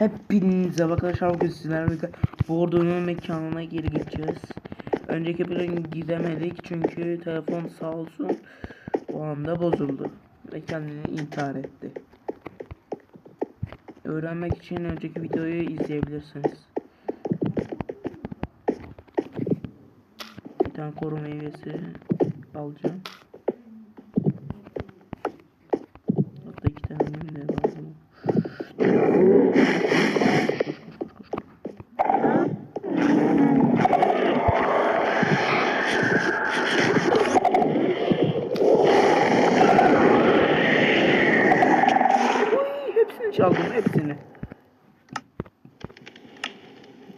Hepinize arkadaşlar bugün sizlerle Bordo'nun mekanına geri gideceğiz. Önceki bölüm gidemedik çünkü telefon sağ olsun o anda bozuldu ve kendini intihar etti. Öğrenmek için önceki videoyu izleyebilirsiniz. Bir tane koru meyvesi alacağım. Hatta iki tane meyve de alacağım. Çaldım hepsini.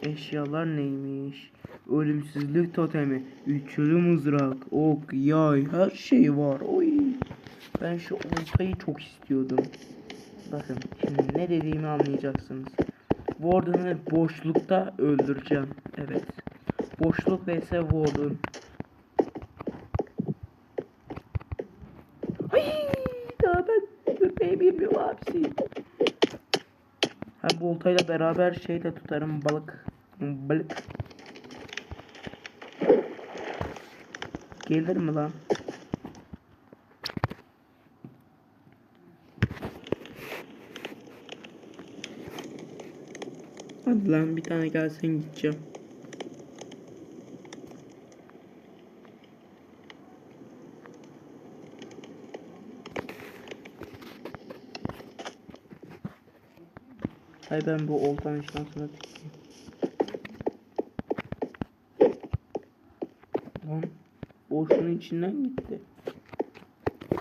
Eşyalar neymiş? Ölümsüzlük totemi, üçlü mızrak, ok, yay, her şey var. Oy. Ben şu oltayı çok istiyordum. Bakın şimdi ne dediğimi anlayacaksınız. Warden'ı boşlukta öldüreceğim. Evet. Boşluk vs Warden. Ay, daha ben görmeyi bilmiyorum abisi. Ha bu oltayla beraber şey de tutarım balık. Balık. Gelir mi lan? Hadi lan bir tane gelsen gideceğim. Hay ben bu oltanın şansına tüküreyim. Lan boşluğun içinden gitti.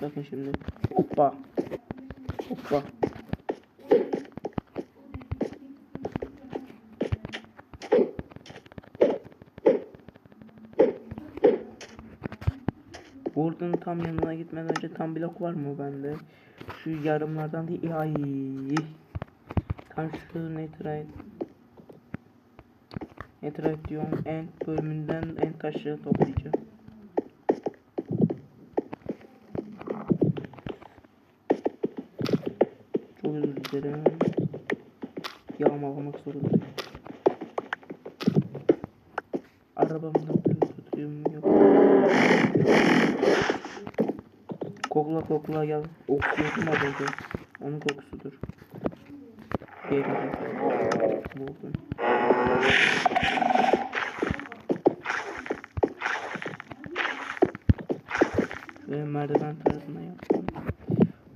Bakın şimdi. Hoppa. Hoppa. Buradan tam yanına gitmeden önce tam blok var mı bende? Şu yarımlardan değil. Ay. Tam şu netherite. Netherite diyorum. En bölümünden en taşları toplayacağım. Çok özür dilerim. Yağmalamak zorundayım. Arabamda tutuyorum yok. Kokla kokla gel. Okuyordum az önce. Onun kokusudur. Geri Buldum. Şöyle merdiven tarzına yaptım.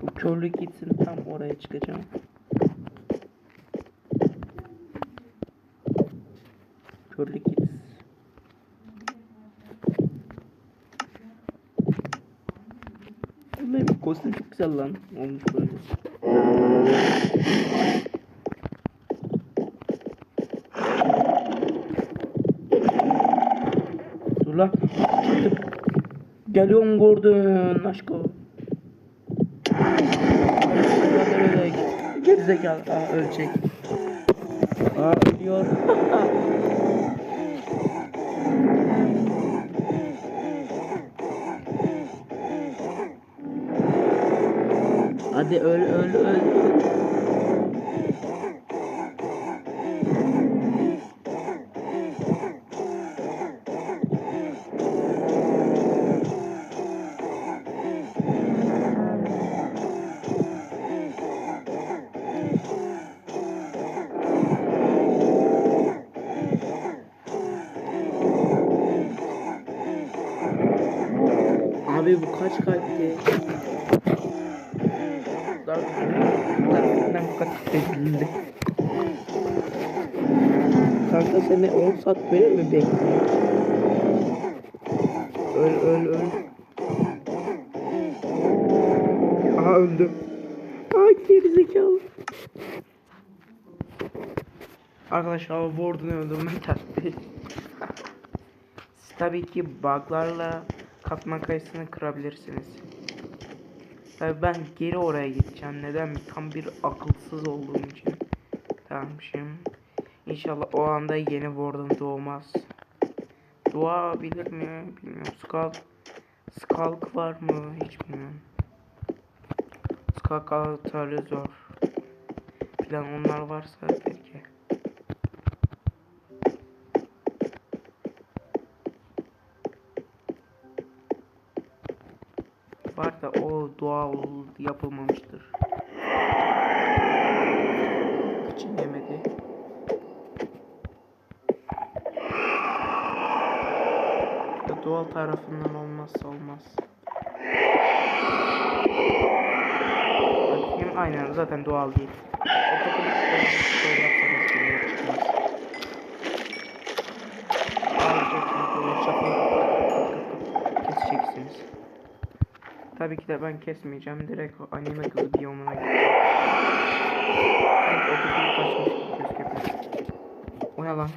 Bu körlük gitsin tam oraya çıkacağım. Körlük gitsin. Kostüm çok güzel lan. Olmuş böyle. Dur lan. Çıktım. Geliyorum Gordon aşkım. Gerizekalı. Aa ölecek. Aa ölüyor. Hadi öl öl öl. Abi Tarafından kaç edildi. Kanka seni 10 saat böyle mi bekliyor? Öl öl öl. Aha öldüm. Aa gerizekalı. Arkadaşlar Warden'ı öldürmek tabii. Tabii ki buglarla katman kayısını kırabilirsiniz. Tabii ben geri oraya gideceğim. Neden mi? Tam bir akılsız olduğum için. Tamam şimdi. İnşallah o anda yeni Warden doğmaz. Doğabilir mi? Bilmiyorum. Skulk, Skulk var mı? Hiç bilmiyorum. Skulk atarı zor. Plan onlar varsa doğal yapılmamıştır. İçim yemedi. Doğal tarafından olmazsa olmaz. Bakayım aynen zaten doğal değil. Çapı Tabii ki de ben kesmeyeceğim. Direkt anime kızı biyomuna. Sanki otoklik kaçmış gibi gözüküyor. O ne lan?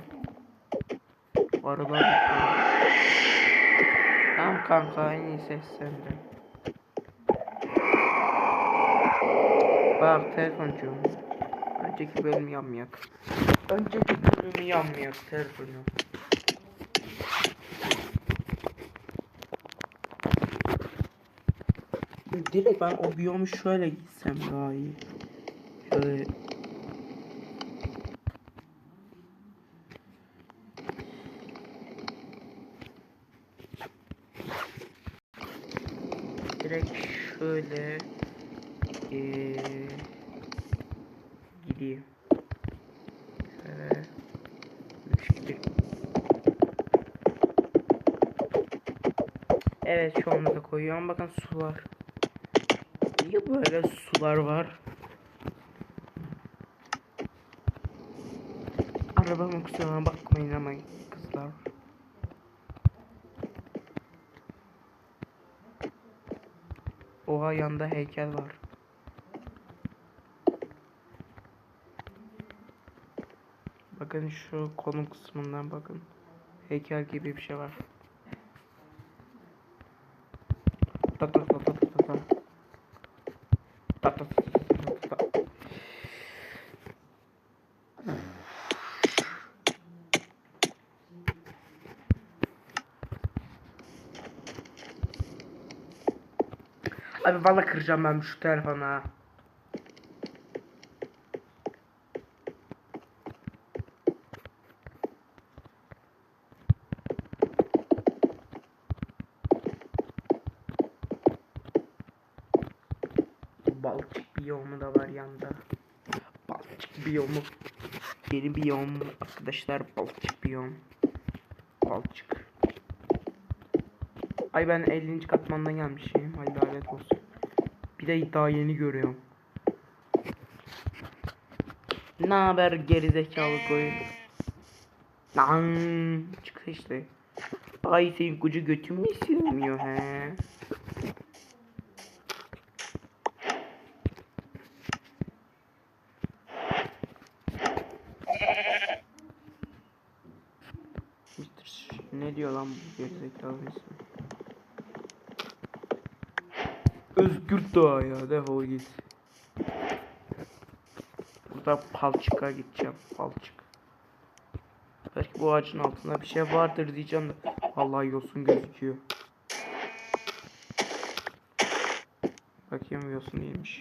Arılar. Tamam kanka en iyi ses sende. Bak telefoncuğum. Önceki bölümü yanmayak. Önceki bölümü yanmayak telefonu. Direkt ben o biyomu şöyle gitsem daha iyi. Şöyle direkt şöyle eee gideyim. Evet şu anda da koyuyorum. Bakın sular. Niye böyle sular var? Arabamın kusuruna bakmayın ama kızlar. Oha yanda heykel var. Bakın şu kolun kısmından bakın. Heykel gibi bir şey var. Ta ta ta ta Abi valla kıracağım ben şu telefonu ha. Balçık biyomu da var yanda. Balçık biyomu. Yeni biyom arkadaşlar balçık biyom. Balçık. Ay ben 50. katmandan gelmişim. Ay lanet olsun. De daha yeni görüyorum. Ne haber gerizekalı koyun? Lan çık işte. Ay senin koca götün mü sığmıyor he? Ne diyor lan bu gerizekalı ismi? Özgür Doğa ya defol git. Burada palçıka gideceğim palçık. Belki bu ağacın altında bir şey vardır diyeceğim de vallahi yosun gözüküyor. Bakayım yosun değilmiş.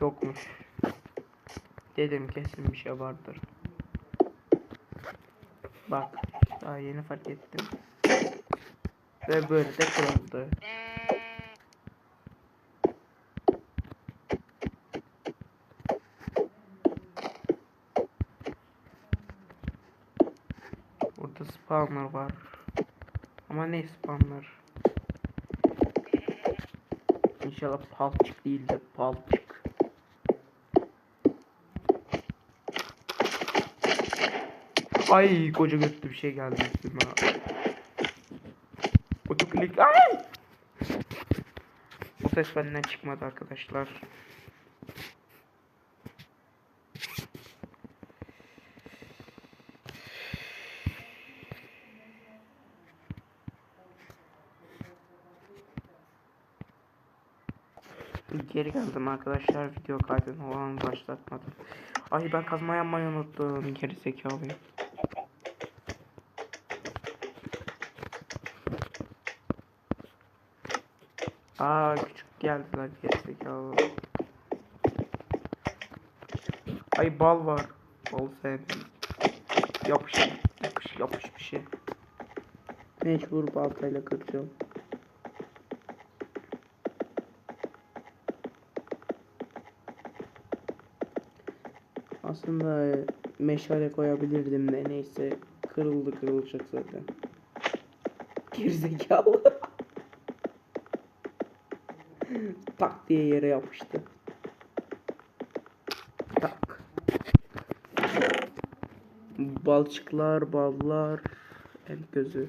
Yokmuş. Dedim kesin bir şey vardır. Bak daha yeni fark ettim. Ve böyle de kırıldı. Burada spawner var. Ama ne spawner? İnşallah palçık değil de palçık. Ay koca götlü bir şey geldi üstüme. Otoklik ay! Bu ses benden çıkmadı arkadaşlar. Geri geldim arkadaşlar video kaydını olan başlatmadım. Ay ben kazma yapmayı unuttum geri zekalıyım. Aa küçük geldiler geri zekalı. Ay bal var. Bol sevdim. Yapış, yapış, yapış bir şey. Mecbur baltayla kıracağım. Aslında meşale koyabilirdim de neyse kırıldı kırılacak zaten. Gerizekalı. Diye yere yapıştı. Tak. Balçıklar, ballar, el gözü.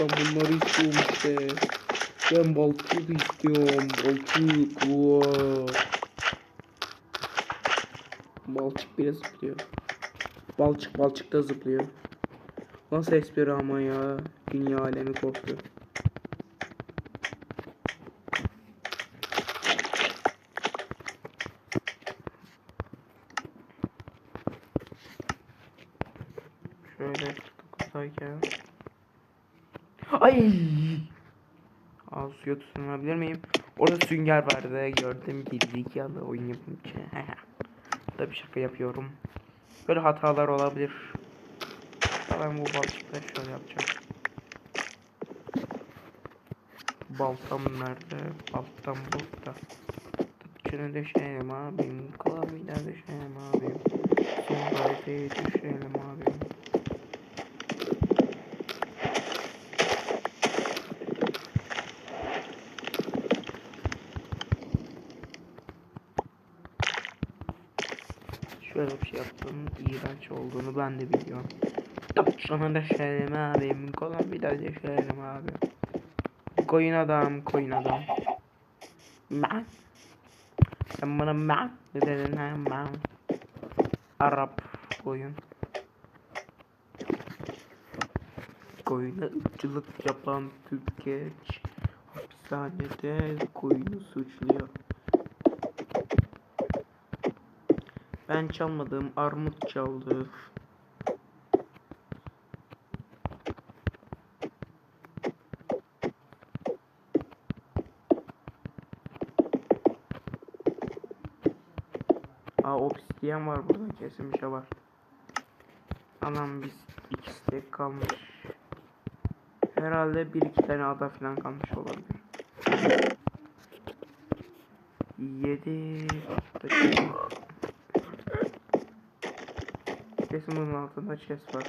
Ben bunları istiyorum işte. Ben balçık istiyorum. Balçık. Wow. Balçık bile zıplıyor. Balçık balçık da zıplıyor. Nasıl espri ama ya. Dünya alemi korktu. Şöyle dokuzdayken. Ay! Aa suya tutunabilir miyim? Orada sünger vardı gördüm gerizekalı oyun yapınca. da bir şaka yapıyorum. Böyle hatalar olabilir. Ben bu balçıkları şöyle yapacağım. Baltam nerede? Baltam burada. Tutçunu düşelim abim. Kılavıyla düşelim abim. Son düşelim abim. Şöyle bir şey yaptım. iğrenç olduğunu ben de biliyorum. Sana da şerim abim. Kolon bir daha da şerim abi. Koyun adam, koyun adam. Ma. Sen bana ma ne dedin ha ma. Arap koyun. Koyuna ırkçılık yapan Türkeç hapishanede koyunu suçluyor. Ben çalmadım, armut çaldı. Aa obsidiyen var burada kesin bir şey var. Anam biz ikisi tek kalmış. Herhalde bir iki tane ada falan kalmış olabilir. Yedi. Kesin bunun altında chest var.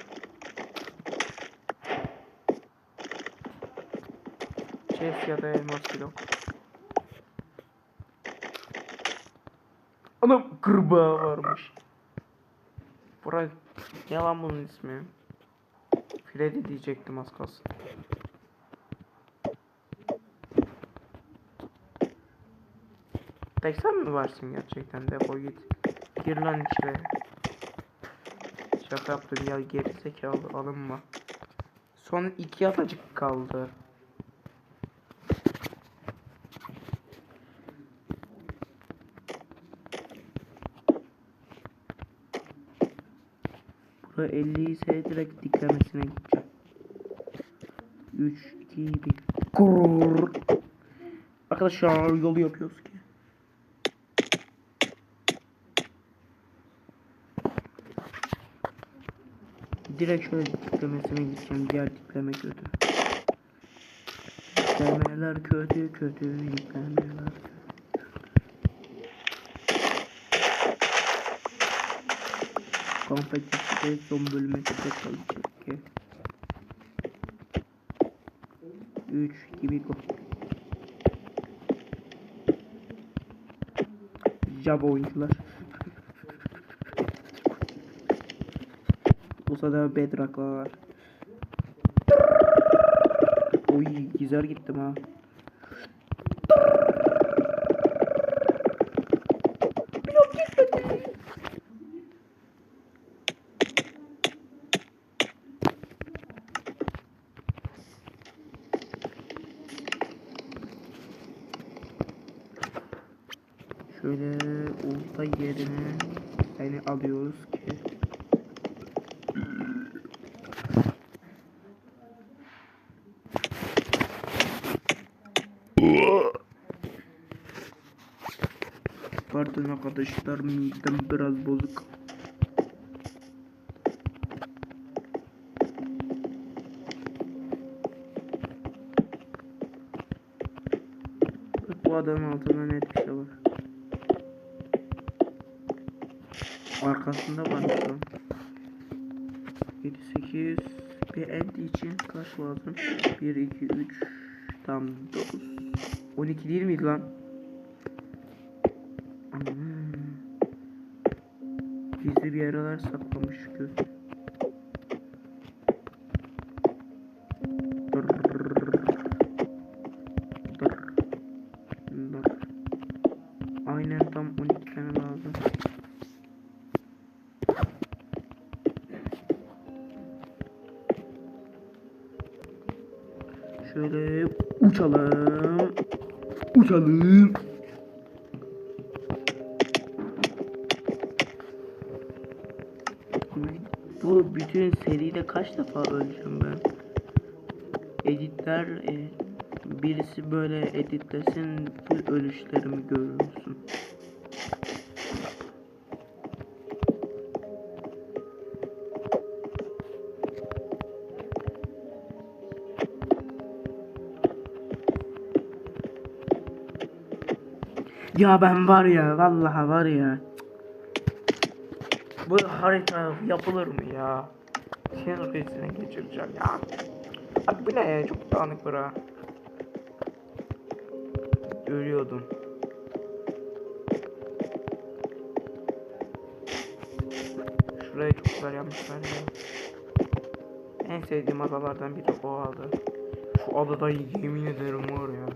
Chest ya da elmas blok. Anam kırbağı varmış. Burak ne lan bunun ismi? Freddy diyecektim az kalsın. Tek sen mi varsın gerçekten defol git. Gir lan içeri. Şaka yaptım ya geri zekalı alınma. Son iki atacık kaldı. Bura 50 ise direkt diklemesine gideceğim. 3, 2, 1. Kurr. Arkadaşlar yolu yapıyoruz ki. Direkt şöyle diklemesine gideceğim. Diğer dikleme kötü. Diklemeler kötü kötü. Diklemeler kötü. Kompetitifte son bölüme kadar kalacak ki. 3 gibi go. Java oyuncular. Bu sırada Bedrock'lar. Oy güzel gittim ha. Şöyle olta yerine seni alıyoruz ki Pardon arkadaşlar midem biraz bozuk. Bu adamın altında net bir şey var. Arkasında var an. 7 8 bir end için kaç lazım? 1 2 3 tam 9 12 değil miydi lan? Gizli bir yaralar saklamış göz. Aynen tam 12 tane lazım. Şöyle uçalım. Uçalım. Kaç defa öleceğim ben? Editler e, birisi böyle editlesin full ölüşlerimi görürsün. Ya ben var ya vallahi var ya. Bu harita yapılır mı ya? Senin kıyısına geçireceğim ya. Abi bu ne ya çok dağınık bura. Görüyordum. Şurayı çok güzel yapmışlar ya. En sevdiğim adalardan biri o ada. Şu adada yemin ederim var ya.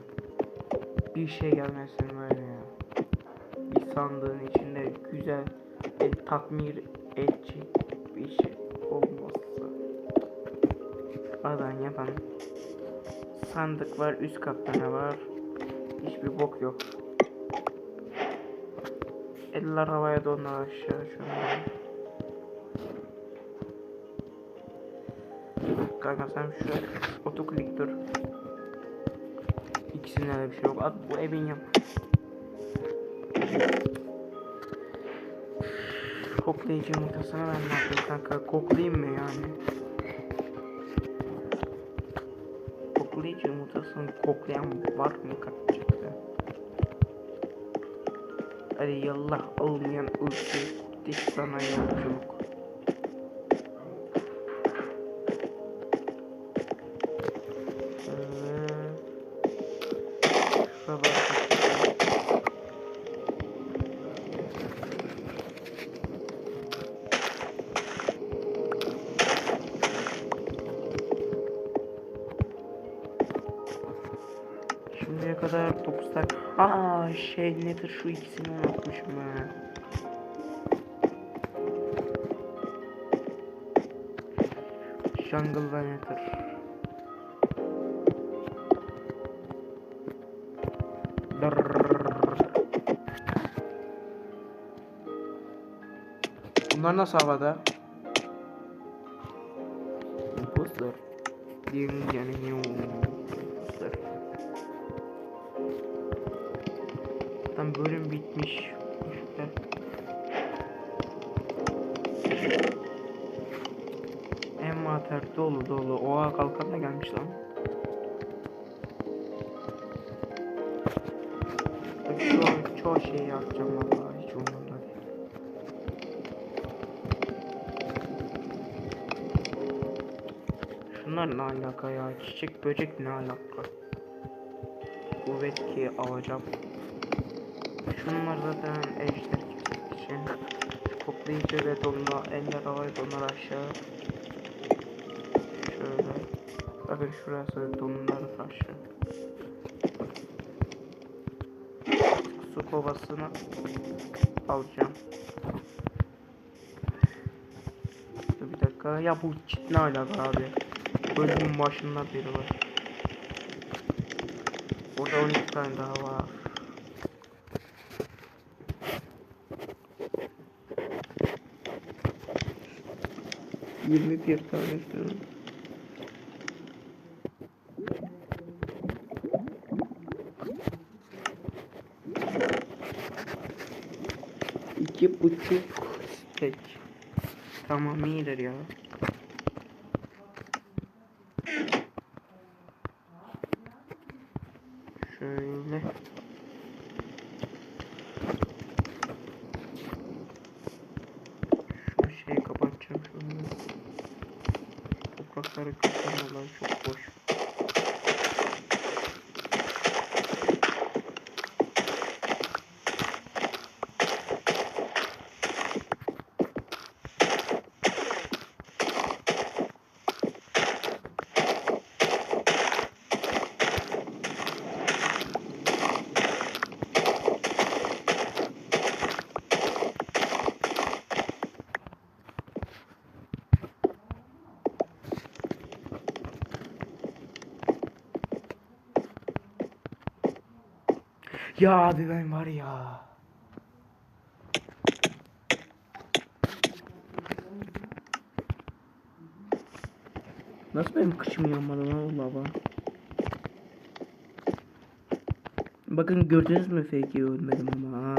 Bir şey gelmesin böyle ya. Bir sandığın içinde güzel el takmir edici Adan yapan. Sandık var üst katta ne var? Hiçbir bok yok. Eller havaya donar aşağı şu an. Kanka sen şu otoklik dur. İkisinde de bir şey yok. At bu evin yap. Koklayıcı yumurtasını ben ne yapayım kanka? Koklayayım mı yani? Koklayan var mı kaçacakta? Hadi yallah olmayan ırkı dik sana yolculuk. Ee, şuna Aa şey nedir şu ikisini unutmuşum ben. Jungle ve nedir? Bunlar nasıl havada? Tam bölüm bitmiş. İşte. Envanter dolu dolu. Oha kalkan da gelmiş lan. Şu an çoğu şeyi yapacağım vallahi hiç umurumda. Şunlar ne alaka ya? Çiçek böcek ne alaka? Kuvvet ki alacağım. Şunlar zaten ejder için. Toplayıcı ve donma eller havaya donar aşağı. Şöyle. Bakın şurası donlar aşağı. Su kovasını alacağım. Dur bir dakika. Ya bu ne alaka abi? Bölümün başından beri var. Orada 12 tane daha var. Yirmi bir tane istiyorum. iki buçuk stek. Tamam iyidir ya. Şöyle. Şu şeyi kapatacağım şunu. Toprakları kapatmalar çok boş. Ya abi ben var ya. Nasıl benim kışım yanmadı lan Allah. Bakın gördünüz mü fake'i ölmedim ama ha.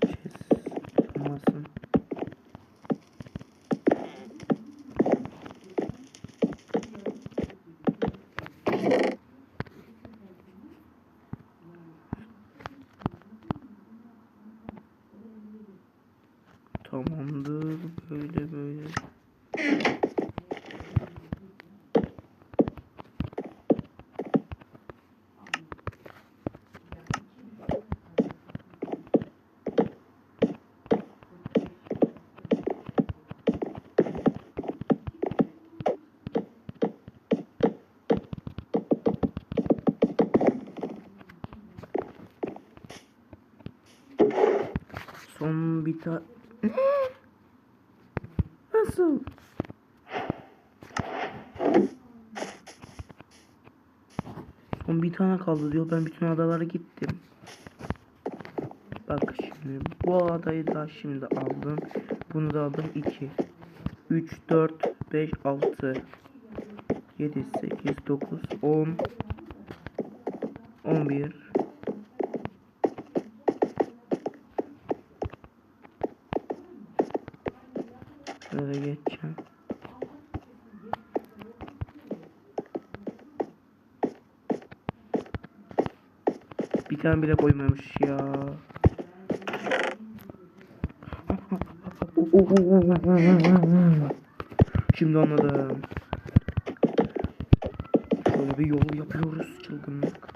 Chess olmasın. Tamamdır böyle böyle. Ta... Ne? Nasıl? Bir tane kaldı diyor. Ben bütün adalara gittim. Bak şimdi bu adayı da şimdi aldım. Bunu da aldım 2. 3, 4, 5, 6, 7, 8, 9, 10, 11, Şöyle geçeceğim. Bir tane bile koymamış ya. Şimdi anladım. Şöyle bir yol yapıyoruz çılgınlık.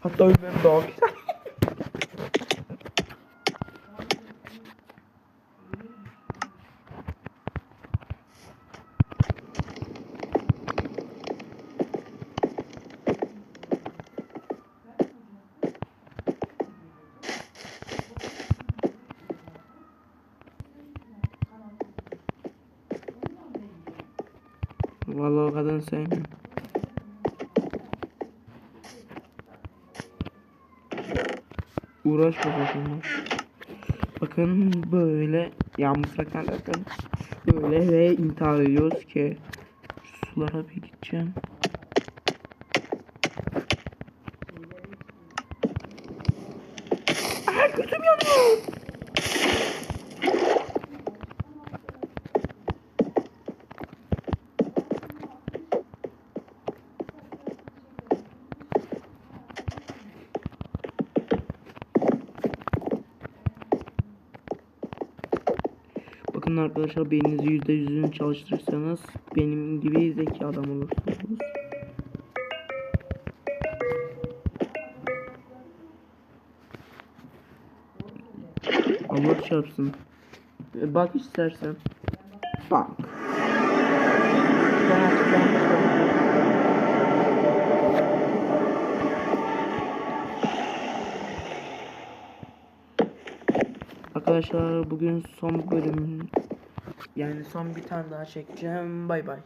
Hatta ölmem daha. Vallahi o kadın sevmiyorum. Uğraşma bakın. Bakın böyle yağmursak bakın. Böyle ve intihar ediyoruz ki sulara bir gideceğim. Bakın arkadaşlar beyninizi yüzde yüzünü çalıştırırsanız benim gibi zeki adam olursunuz. Allah çarpsın. E, Bak istersen. Bak. Ben ben- Arkadaşlar bugün son bölüm yani son bir tane daha çekeceğim. Bay bay.